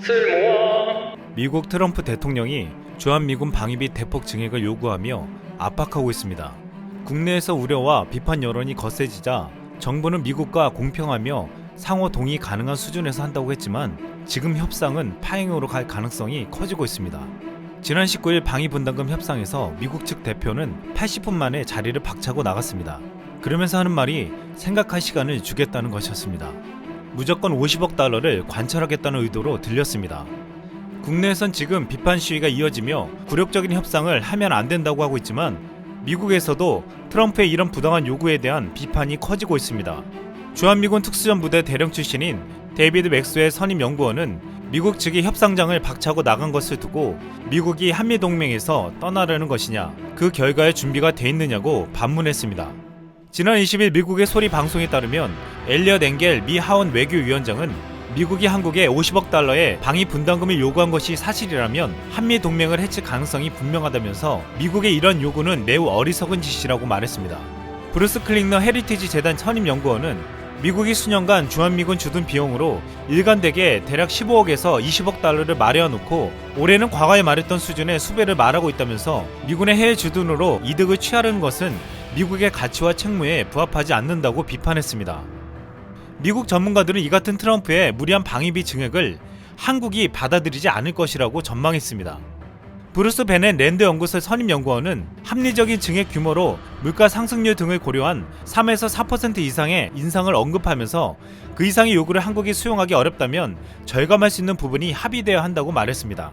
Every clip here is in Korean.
쓸모와 미국 트럼프 대통령이 주한미군 방위비 대폭 증액을 요구하며 압박하고 있습니다. 국내에서 우려와 비판 여론이 거세지자 정부는 미국과 공평하며 상호 동의 가능한 수준에서 한다고 했지만 지금 협상은 파행으로 갈 가능성이 커지고 있습니다. 지난 19일 방위분담금 협상에서 미국 측 대표는 80분 만에 자리를 박차고 나갔습니다. 그러면서 하는 말이 생각할 시간을 주겠다는 것이었습니다. 무조건 50억 달러를 관철하겠다는 의도로 들렸습니다. 국내에선 지금 비판 시위가 이어지며 굴욕적인 협상을 하면 안 된다고 하고 있지만 미국에서도 트럼프의 이런 부당한 요구에 대한 비판이 커지고 있습니다. 주한미군 특수전부대 대령 출신인 데이비드 맥스웰 선임 연구원은 미국 측이 협상장을 박차고 나간 것을 두고 미국이 한미 동맹에서 떠나려는 것이냐, 그 결과에 준비가 돼 있느냐고 반문했습니다. 지난 20일 미국의 소리 방송에 따르면 엘리엇 앵겔 미 하원 외교위원장은 미국이 한국에 50억 달러의 방위 분담금을 요구한 것이 사실이라면 한미 동맹을 해칠 가능성이 분명하다면서 미국의 이런 요구는 매우 어리석은 짓이라고 말했습니다. 브루스 클링너 헤리티지 재단 선임 연구원은 미국이 수년간 주한미군 주둔 비용으로 일관되게 대략 15억에서 20억 달러를 마련해놓고 올해는 과거에 말했던 수준의 수배를 말하고 있다면서 미군의 해외 주둔으로 이득을 취하려는 것은 미국의 가치와 책무에 부합하지 않는다고 비판했습니다. 미국 전문가들은 이 같은 트럼프의 무리한 방위비 증액을 한국이 받아들이지 않을 것이라고 전망했습니다. 브루스 베넷 랜드 연구소 선임 연구원은 합리적인 증액 규모로 물가 상승률 등을 고려한 3에서 4% 이상의 인상을 언급하면서 그 이상의 요구를 한국이 수용하기 어렵다면 절감할 수 있는 부분이 합의되어야 한다고 말했습니다.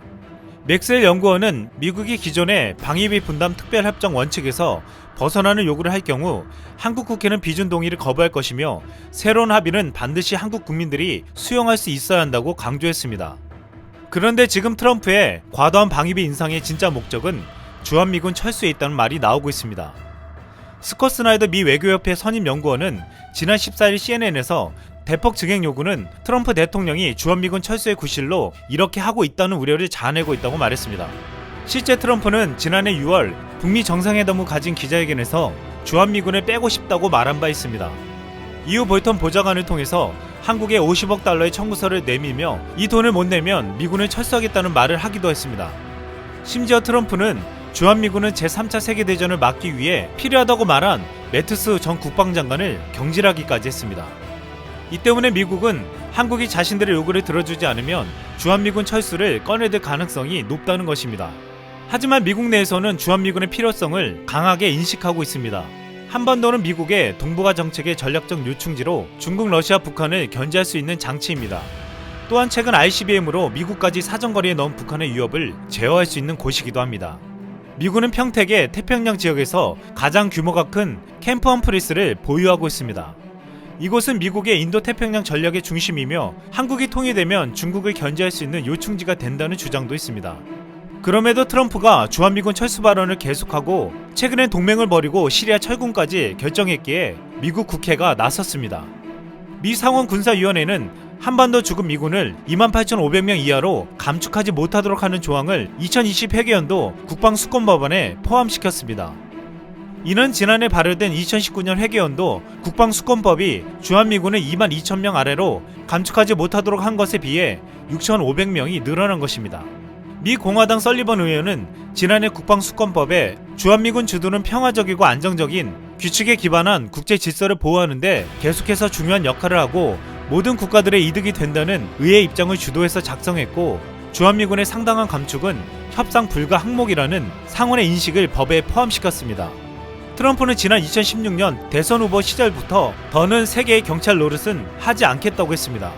맥스웰 연구원은 미국이 기존의 방위비 분담 특별협정 원칙에서 벗어나는 요구를 할 경우 한국 국회는 비준 동의를 거부할 것이며 새로운 합의는 반드시 한국 국민들이 수용할 수 있어야 한다고 강조했습니다. 그런데 지금 트럼프의 과도한 방위비 인상의 진짜 목적은 주한미군 철수에 있다는 말이 나오고 있습니다. 스콧 스나이더 미 외교협회 선임 연구원은 지난 14일 CNN에서 대폭 증액 요구는 트럼프 대통령이 주한미군 철수의 구실로 이렇게 하고 있다는 우려를 자아내고 있다고 말했습니다. 실제 트럼프는 지난해 6월 북미 정상회담 후 가진 기자회견에서 주한미군을 빼고 싶다고 말한 바 있습니다. 이후 볼턴 보좌관을 통해서 한국에 50억 달러의 청구서를 내밀며 이 돈을 못 내면 미군을 철수하겠다는 말을 하기도 했습니다. 심지어 트럼프는 주한미군은 제3차 세계대전을 막기 위해 필요하다고 말한 매트스 전 국방장관을 경질하기까지 했습니다. 이 때문에 미국은 한국이 자신들의 요구를 들어주지 않으면 주한미군 철수를 꺼내들 가능성이 높다는 것입니다. 하지만 미국 내에서는 주한미군의 필요성을 강하게 인식하고 있습니다. 한반도는 미국의 동북아 정책의 전략적 요충지로 중국, 러시아, 북한을 견제할 수 있는 장치입니다. 또한 최근 ICBM으로 미국까지 사정거리에 넣은 북한의 위협을 제어할 수 있는 곳이기도 합니다. 미군은 평택의 태평양 지역에서 가장 규모가 큰 캠프 험프리스를 보유하고 있습니다. 이곳은 미국의 인도 태평양 전략의 중심이며 한국이 통일되면 중국을 견제할 수 있는 요충지가 된다는 주장도 있습니다. 그럼에도 트럼프가 주한미군 철수 발언을 계속하고 최근엔 동맹을 벌이고 시리아 철군까지 결정했기에 미국 국회가 나섰습니다. 미 상원 군사위원회는 한반도 죽은 미군을 28,500명 이하로 감축하지 못하도록 하는 조항을 2020 회계연도 국방수권법안에 포함시켰습니다. 이는 지난해 발효된 2019년 회계연도 국방수권법이 주한미군을 2만 2천 명 아래로 감축하지 못하도록 한 것에 비해 6,500명이 늘어난 것입니다. 미 공화당 설리번 의원은 지난해 국방수권법에 주한미군 주둔은 평화적이고 안정적인 규칙에 기반한 국제 질서를 보호하는데 계속해서 중요한 역할을 하고 모든 국가들의 이득이 된다는 의회 입장을 주도해서 작성했고 주한미군의 상당한 감축은 협상 불가 항목이라는 상원의 인식을 법에 포함시켰습니다. 트럼프는 지난 2016년 대선 후보 시절부터 더는 세계의 경찰 노릇은 하지 않겠다고 했습니다.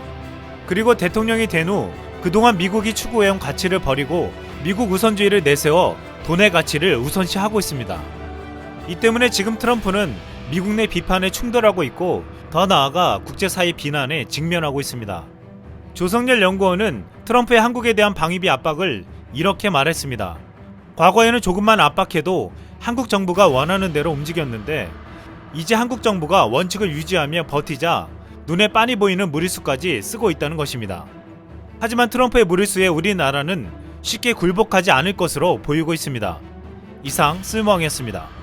그리고 대통령이 된 후 그동안 미국이 추구해온 가치를 버리고 미국 우선주의를 내세워 돈의 가치를 우선시하고 있습니다. 이 때문에 지금 트럼프는 미국 내 비판에 충돌하고 있고 더 나아가 국제사회 비난에 직면하고 있습니다. 조성열 연구원은 트럼프의 한국에 대한 방위비 압박을 이렇게 말했습니다. 과거에는 조금만 압박해도 한국 정부가 원하는 대로 움직였는데 이제 한국 정부가 원칙을 유지하며 버티자 눈에 빤히 보이는 무리수까지 쓰고 있다는 것입니다. 하지만 트럼프의 무리수에 우리나라는 쉽게 굴복하지 않을 것으로 보이고 있습니다. 이상 쓸모왕이었습니다.